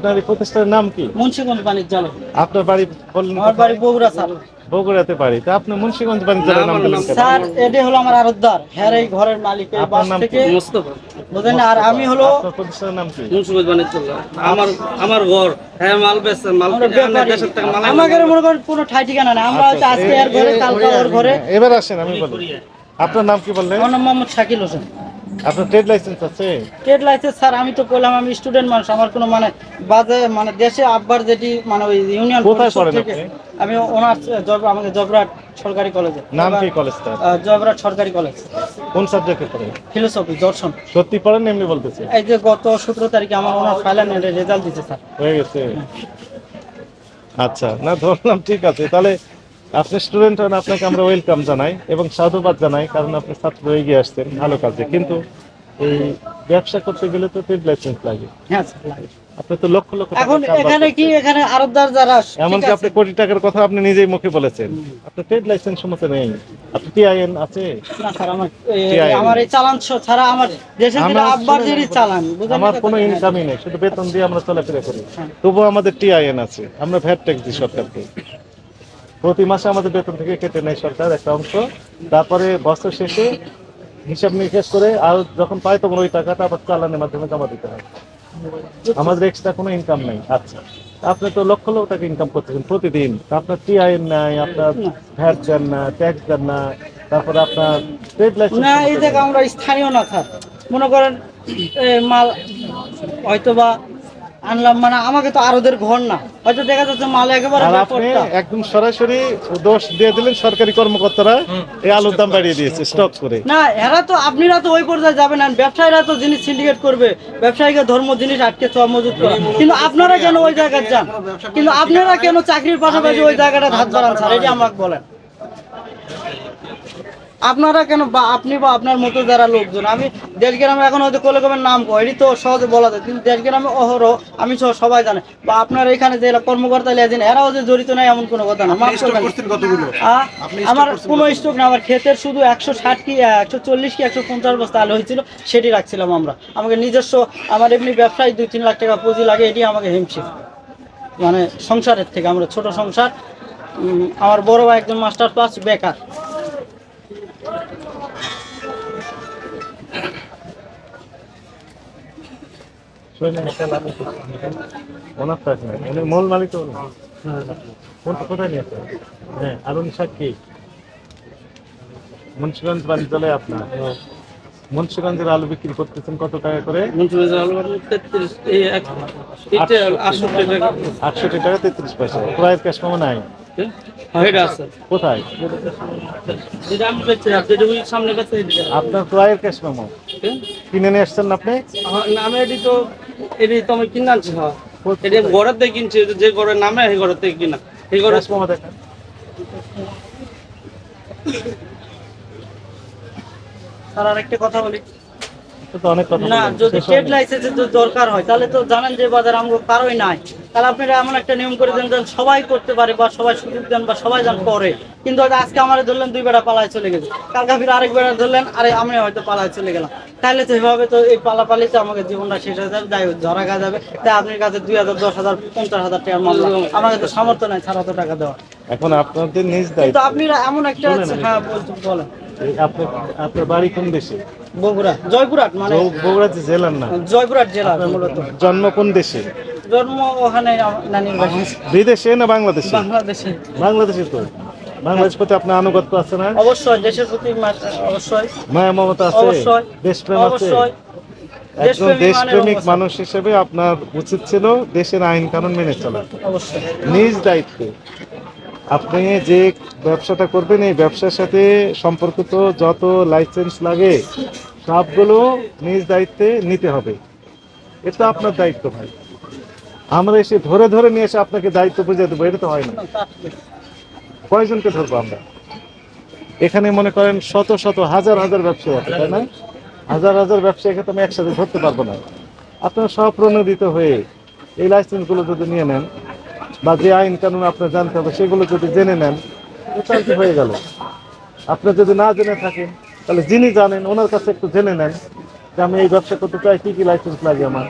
আপনার এই প্রতিষ্ঠানের নাম কি? মুন্সিগঞ্জ বাণিজ্যালয় আপনার বাড়ি বললেন আমার বাড়ি বগুড়া স্যার। বগুড়াতে বাড়ি। তা আপনি মুন্সিগঞ্জ বাণিজ্যালয়ের নাম কেন? স্যার এটি হলো আমার আরতদার। হ্যাঁ এই ঘরের মালিক এই আপনার বাস নাম থেকে? মোস্তফা। বুঝলেন না? আর আমি হলো আপনার প্রতিষ্ঠানের নাম কি? মুন্সিগঞ্জ বাণিজ্যালয় আমার আমার ঘর। হ্যাঁ মাল বেচছে মাল আমরা কিনে আনে, ব্যাপারী। দেশের থেকে মাল। আমাদের মনে করেন কোনো ঠাই ঠিকানা নেই। আমরা হচ্ছে আজকে এর ঘরে কালকে ওর ঘরে। এবার আসেন আমি বলি আপনার নাম কি বললেন? আমার নাম মোহাম্মদ শাকিল হোসেন। আপনার ট্রেড লাইসেন্স আছে? ট্রেড লাইসেন্স স্যার আমি তো বললাম আমি স্টুডেন্ট মানুষ আমার কোনো মানে বাজে মানে দেশে আব্বার যেটি মানে ওই ইউনিয়ন কোথায় পড়েন আপনি? আমি ওনার জব আমাকে জবরাট সরকারি কলেজে নাম কি কলেজটা জবরাট সরকারি কলেজ কোন সাবজেক্টে পড়েন ফিলোসফি দর্শন। সত্যি পড়েন এমনি বলতেছে? এই যে গত সতেরো তারিখে আমার ওনার ফাইনাল রেজাল্ট দিচ্ছে স্যার। হয়ে গেছে। আচ্ছা না ধরলাম ঠিক আছে। তাহলে আপনি স্টুডেন্ট হন আপনাকে আমরা ওয়েলকাম জানাই এবং সাধুবাদ জানাই কারণ আপনি ছাত্র এগিয়ে আসছেন ভালো কাজে। কিন্তু এই ব্যবসা করতে গেলে তো ট্রেড লাইসেন্স লাগে। হ্যাঁ লাগে। আপনি তো লক্ষ লক্ষ এখন এখানে কি এখানে আরবদার যারা এমনকি আপনি কোটি টাকার কথা আপনি নিজেই মুখে বলেছেন। আপনার ট্রেড লাইসেন্স সমস্ত নেই। আপনি টিআইএন আছে? আমার এই- চালান ছাড়া আমার দেশে যেটা আব্বার যেটি চালান আমার কোনো। ইনকামই নেই শুধু বেতন দিয়ে আমরা চলাফেরা করি। হ্যাঁ। তবুও আমাদের টিআইএন আছে। আমরা ভ্যাট ট্যাক্স দিই সরকারকে। প্রতি মাসে আমাদের বেতন থেকে কেটে নেয় সরকার একটা অংশ। তারপরে বছর শেষে হিসাব নিকাশ করে আর যখন পাই তখন ওই টাকাটা আবার চালানের মাধ্যমে জমা দিতে হয়। আমাদের এক্সট্রা কোনো ইনকাম নেই। আচ্ছা আপনি তো লক্ষ লক্ষ টাকা ইনকাম করতেছেন প্রতিদিন। আপনার টিআইএন নাই আপনার ভ্যাট দেন না ট্যাক্স দেন না তারপরে আপনার ট্রেড লাইসেন্স না এই জায়গা আমরা স্থানীয় না স্যার। মনে করেন মাল হয়তো বা আনলাম মানে আমাকে তো আরোদের ঘর না। হয়তো দেখা যাচ্ছে মাল একেবারে আপনি একদম সরাসরি দোষ দিয়ে দিলেন সরকারি কর্মকর্তারা এই আলুর দাম বাড়িয়ে দিয়েছে স্টক করে। না এরা তো আপনারা তো ওই পর্যায়ে যাবেন না। ব্যবসায়ীরা তো জিনিস সিন্ডিকেট করবে ব্যবসায়ীকে ধর্ম জিনিস আটকে ছোয়া মজুত করে। কিন্তু আপনারা কেন ওই জায়গায় যান? কিন্তু আপনারা কেন চাকরির পাশাপাশি ওই জায়গাটা হাত বাড়ান স্যার এটি আমাকে বলেন। আপনারা কেন বা আপনি বা আপনার মতো যারা লোকজন আমি দেশ গ্রামে এখন হয়তো কোলে নাম কয় এটি তো সহজে বলা যায় কিন্তু দেশ গ্রামে অহরহ আমি সহ সবাই জানে। বা আপনার এখানে যে কর্মকর্তা লিয়েছেন এরাও যে জড়িত নাই এমন কোনো কথা না। আমার কোনো স্টক না আমার ক্ষেতের শুধু একশো ষাট কি একশো চল্লিশ কি একশো পঞ্চাশ বস্তা আলু হয়েছিল সেটি রাখছিলাম আমরা। আমাকে নিজস্ব আমার এমনি ব্যবসায় দুই তিন লাখ টাকা পুঁজি লাগে এটি আমাকে হিমশিম। মানে সংসারের থেকে আমরা ছোট সংসার আমার বড় ভাই একজন মাস্টার ক্লাস বেকার। ওনার তো আছে উনি মূল মালিক তো কোথায় নিয়েছে হ্যাঁ আর উনি সাক্ষী মুন্সিগঞ্জ বাণিজ্যালয় আপনার। মুন্সিগঞ্জের আলু বিক্রি করতেছেন কত টাকা করে? আলু আটষট্টি টাকা। তেত্রিশ পয়সা। ক্রয়ের ক্যাশ মেমো নাই? হ্যাঁ, কোথায়? আপনার ক্রয়ের ক্যাশ মেমো কিনে নিয়ে আসছেন আপনি? আমি এটি তো এটি তো আমি কিনে আনছি হ্যাঁ এটি ঘরের থেকে কিনছি যে ঘরের নামে সেই ঘরের থেকে কিনা। এই ঘরে ক্যাশ মেমো দেখেন। স্যার আরেকটা কথা বলি। এটা তো অনেক কথা না যদি ট্রেড লাইসেন্সের যদি দরকার হয় তাহলে তো জানেন যে বাজার আমগো কারোই নাই। তাহলে আপনারা এমন একটা নিয়ম করে দেন যেন সবাই করতে পারে বা সবাই সুযোগ দেন বা সবাই যেন করে। কিন্তু হয়তো আজকে আমার ধরলেন দুই বেড়া পালায় চলে গেছে। কালকে ফির আরেক বেড়া ধরলেন আরে আমি হয়তো পালায় চলে গেলাম। তাহলে তো এভাবে তো এই পালাপালিতে আমাকে জীবনটা শেষ হয়ে যাবে যাই হোক ধরা খা যাবে। তাই আপনার কাছে দুই হাজার দশ হাজার পঞ্চাশ হাজার টাকার মামলা আমাকে তো সামর্থ্য নাই ছাড়া তো টাকা দেওয়া এখন আপনাদের নিজ দায়িত্ব। আপনারা এমন একটা হ্যাঁ বলেন। আপনার আপনার বাড়ি কোন দেশে? বগুড়া জয়পুরহাট মানে? বগুড়া জেলার না জয়পুরহাট জেলা মূলত। জন্ম কোন দেশে? জন্ম ওখানে নানির বাড়ি। বিদেশে না বাংলাদেশে? বাংলাদেশে। বাংলাদেশে তো। বাংলাদেশ প্রতি আপনার আনুগত্য আছে না? অবশ্যই দেশের প্রতি অবশ্যই। মায়া মমতা আছে? অবশ্যই দেশপ্রেম আছে? একজন দেশপ্রেমিক মানুষ হিসেবে আপনার উচিত ছিল দেশের আইন কানুন মেনে চলা। নিজ দায়িত্বে আপনি যে ব্যবসাটা করবেন এই ব্যবসার সাথে সম্পর্কিত যত লাইসেন্স লাগে সবগুলো নিজ দায়িত্বে নিতে হবে। এটা আপনার দায়িত্ব ভাই। আমরা এসে ধরে ধরে নিয়ে এসে আপনাকে দায়িত্ব বুঝে দেবো এটা তো হয় না। কয়জনকে ধরবো আমরা? এখানে মনে করেন শত শত, হাজার হাজার ব্যবসায়ী আছে, তাই না? হাজার হাজার ব্যবসায়ীকে তো আমি একসাথে ধরতে পারব না। আপনারা সব প্রণোদিত হয়ে এই লাইসেন্সগুলো যদি নিয়ে নেন বা যে আইন কানুন আপনার জানতে হবে, সেগুলো যদি জেনে নেন কি হয়ে গেল। আপনি যদি না জেনে থাকেন, তাহলে যিনি জানেন, ওনার কাছে একটু জেনে নেন যে আমি এই ব্যবসা করতে চাই, কী কী লাইসেন্স লাগে আমার।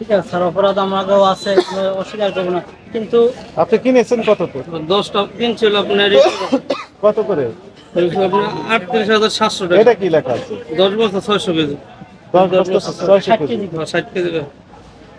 ঠিক আছে স্যার অপরাধ আমাকেও আছে অস্বীকার করব না। কিন্তু আপনি কিনেছেন কততে দশটা কিনছিল আপনার কত করে? আপনার আটত্রিশ হাজার সাতশো টাকা। এটা কি লেখা আছে? দশ বছর ছয়শো কেজি। দশ বস্তা ছয়শো ষাট কেজি। কেজি। ষাট কেজি করে।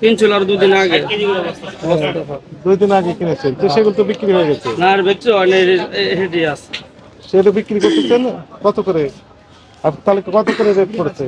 কিনছিল আর দুদিন আগে। দুই দিন আগে কিনেছেন। তো সেগুলো তো বিক্রি হয়ে গেছে। না আর হয় আছে। সেটা বিক্রি করতেছেন? কত করে? আপনি তাহলে কত করে রেট পড়েছে?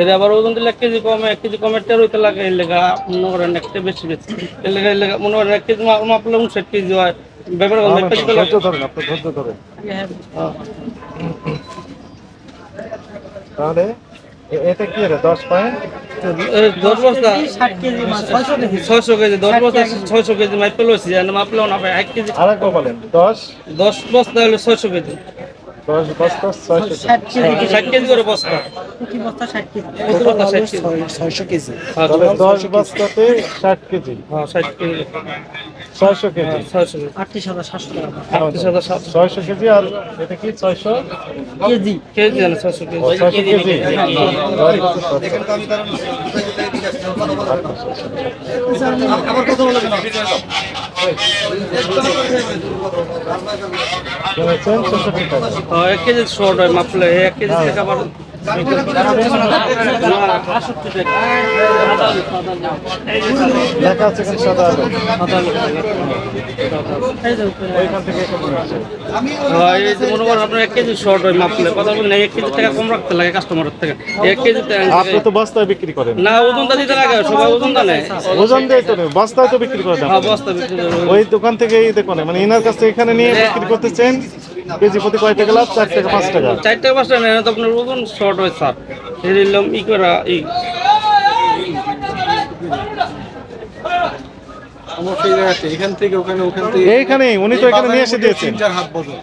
এর আবার ওজন দিলে এক কেজি কমে এক কেজি কমে টের হইতে লাগে এর লেগা মনে করেন একটা বেশি বেশি। এর লেগা এর লেগা মনে করেন এক কেজি মাপলে উনষাট কেজি হয়। ব্যাপার তো। ধৈর্য ধরেন আপনি ধৈর্য ধরেন। তাহলে এটা কি রে দশ পয়েন্ট? দশ বস্তা। ছয়শো কেজি ছয়শো দশ বস্তা ছয়শো কেজি মাপলেও না এক কেজি আর বলেন দশ? দশ বস্তা হলো ছয়শো কেজি। দশ বস্তা ছয়শো ষাট কেজি। ষাট কেজি করে বস্তা। প্রতি বস্তা? ষাট কেজি। ছয়শো কেজি। হ্যাঁ, দশ বস্তাতে ষাট কেজি। হ্যাঁ ষাট কেজি। ছয়শো কেজি। হ্যাঁ, আটত্রিশ হাজার সাতশো আটত্রিশ হাজার ছয়শো কেজি আর এটা কি ছয়শো? কেজি। কেজি ছয়শো কেজি। কেজি ছেষট্টি টাকা হ্যাঁ, এক কেজি শর্ট হয় মাপলে এক কেজি থেকে আবার সাদা আলো। হ্যাঁ, মনে করেন আপনার এক কেজি শর্ট হয় মাপলে কথা বলেন এক কেজি টাকা কম রাখতে লাগে কাস্টমারের থেকে। এক কেজি আপনি তো বস্তায় বিক্রি করেন। না ওজনটা দিতে লাগে সবাই ওজনটা নেয় ওজন দিয়ে তো বস্তায় তো বিক্রি করে হ্যাঁ বস্তা বিক্রি ওই দোকান থেকে দেখুন মানে এনার কাছ থেকে এখানে নিয়ে বিক্রি করতেছেন কেজি প্রতি কয় টাকা লাভ? চার থেকে পাঁচ টাকা। চার থেকে পাঁচ টাকা নেন তো আপনার ওজন শর্ট হয় স্যার নিলাম ই করা ই। সমস্যা এই এখান থেকে ওখানে ওখান থেকে। এইখানে উনি তো এখানে নিয়ে এসে দিয়েছেন। চার হাত বদল।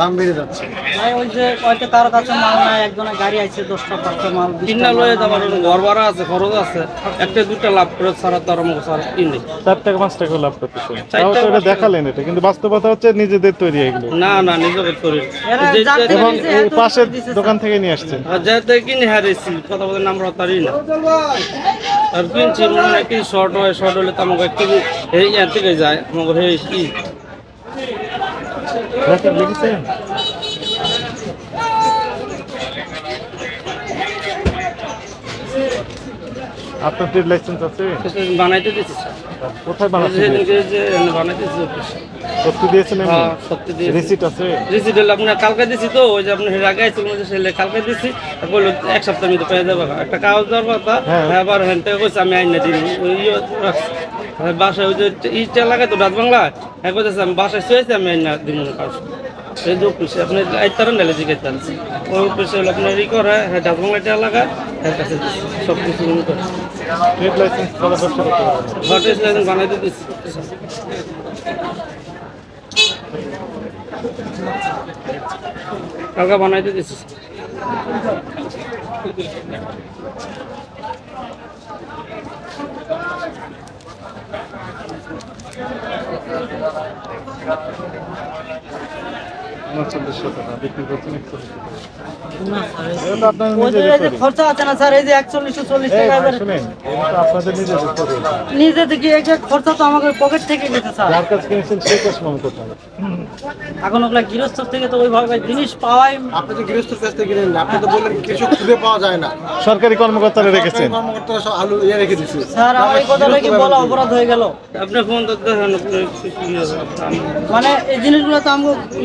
দাম বেড়ে যাচ্ছে। নাই, ওই যে কয়েকটা তার কাছে মাল নাই একজনের গাড়ি আছে দশটা পাঁচটা মাল কিনা লয়ে। যাবার ঘর ভাড়া আছে খরচ আছে একটা দুইটা লাভ করে সারা তার আমাকে সারা কিনে চার টাকা পাঁচ টাকা লাভ করতেছেন চার তাও তো এটা দেখালেন এটা কিন্তু বাস্তবতা হচ্ছে নিজেদের তৈরি এগুলো। না না করি যার থেকে এবং এই পাশের দোকান থেকে নিয়ে আসছেন। আর যাতে কিনে হারিয়েছি কথা বলে নাম তারই না। আর কিনছি মনে হয় কি শর্ট হয় শর্ট হলে তো আমাকে এক কেজি এই থেকে যায় আমাকে লেখা- লিখেছেন আপনার ট্রেড লাইসেন্স আছে? বানাইতে দিছি স্যার। কোথায় যেদিনকে যে এনে বানাইতে দিছি অফিসে। সত্যি দিয়েছেন হ্যাঁ সত্যি দিয়ে রিসিট আছে? রিসিট হলে আপনার কালকে দিছি তো ওই যে আপনার আগে আইছিল মধ্যে সেলে কালকে আর বলল এক সপ্তাহের মধ্যে পেয়ে যাবে। একটা কাগজ দেওয়ার কথা হ্যাঁ। হ্যাঁ আবার হ্যাঁ কইছে আমি আইনে দিন ওই ইয়ে বাসায় ওই যে ইটা লাগাই তো রাত বাংলা হ্যাঁ কইতেছে আমি বাসায় শুয়েছি আমি আইনা দিব না কাজ। এই যে অফিসে আপনি আইতারেন নালে জিজ্ঞেস জানছি ওই অফিসে হলো আপনার ই করে হ্যাঁ রাত বাংলা ইটা লাগা হ্যাঁ কাছে সব কিছু মনে করে ট্রেড লাইসেন্স বানাইতে দিছি। কালকে বানাইতে দিছি উনচল্লিশশো টাকা বিক্রি করছেন একচল্লিশশো টাকা না, স্যার, এই- এটা তো আপনার ওই যে নিজেদের এই যে তৈরি। খরচা আছে না স্যার এই যে একচল্লিশশো চল্লিশ এই টাকা ভাই, এবারে এটা তো আপনাদের নিজেদের টাকা নিজে থেকে খরচা তো আমাকে পকেট থেকে নিতে স্যার। যার কাছে কিনেছেন সেই কাজ মনে করতে হবে এখন ওগুলা গৃহস্থ থেকে তো ওইভাবে জিনিস পাওয়াই আপনি তো গৃহস্থ কাছ থেকে কিনেন আপনি তো বললেন কিছু খুঁজে পাওয়া যায় না। সরকারি কর্মকর্তারা রেখেছেন। সরকারি কর্মকর্তারা সব আলু ইয়ে রেখে দিচ্ছে স্যার আমার এই কথাটা কি বলা অপরাধ হয়ে গেল? আপনি ফোন তো দেখেন মানে এই জিনিসগুলো তো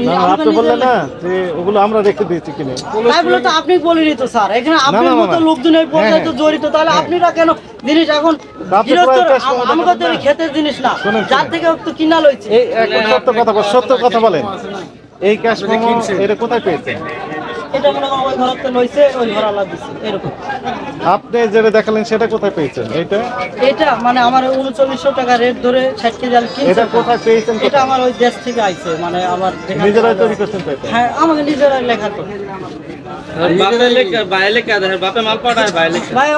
না, আপনি বললেন না যে ওগুলো আমরা রেখে দিয়েছি কিনে। তাই বলে তো আপনি বলিনি তো স্যার। এখানে আপনার মতো না। লোকজন পর্যায়ে তো হ্যাঁ, জড়িত। তাহলে আপনারা কেন জিনিস এখন একটা আমাকে তো দেখাবেন জিনিস না যার থেকে তো কিনা লইছে। এই এখন সত্য কথা সত্য কথা বলেন। এই ক্যাশ মেমো এটা কোথায় পেয়েছেন? এটা মনে হয় ওই ঘরতে লইছে ওই ঘর আলাদা দিছে এরকম। আপনি যেটা দেখালেন সেটা কোথায় পেয়েছেন? এইটা? এটা মানে আমার উনচল্লিশশো টাকা রেট ধরে ষাট কেজি আলু কিনছে এটা কোথায় পেয়েছেন? এটা আমার ওই দেশ থেকে আইছে মানে আমার নিজেরাই তৈরি করছেন হ্যাঁ আমাকে নিজেরাই লেখা তো।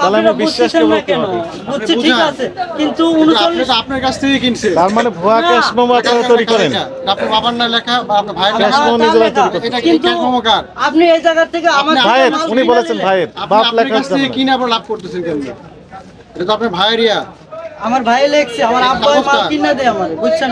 আপনারা আপনি ঠিক বুঝান। আছে কিন্তু আপনি উনচল্লিশ তো আপনার কাছ থেকে কিনছে। তার মানে ভুয়া ক্যাশ মেমো আপনারা তৈরি করেন। আপনার বাবার না লেখা আপনার ভাইয়ের Cash লেখা নিজেরা তৈরি লেখা। এটা কিন্তু cash memo কার? আপনি এই জায়গা থেকে আমার ভাইয়ের উনি বলেছেন। ভাইয়ের বাপ লেখা কাছ থেকে কিনে আবার লাভ করতেছেন কেন? এটা তো আপনার ভাইয়েরিয়া আমার ভাই লেখছে আমার আব্বা মাল কিনা দেয় আমার বুঝছেন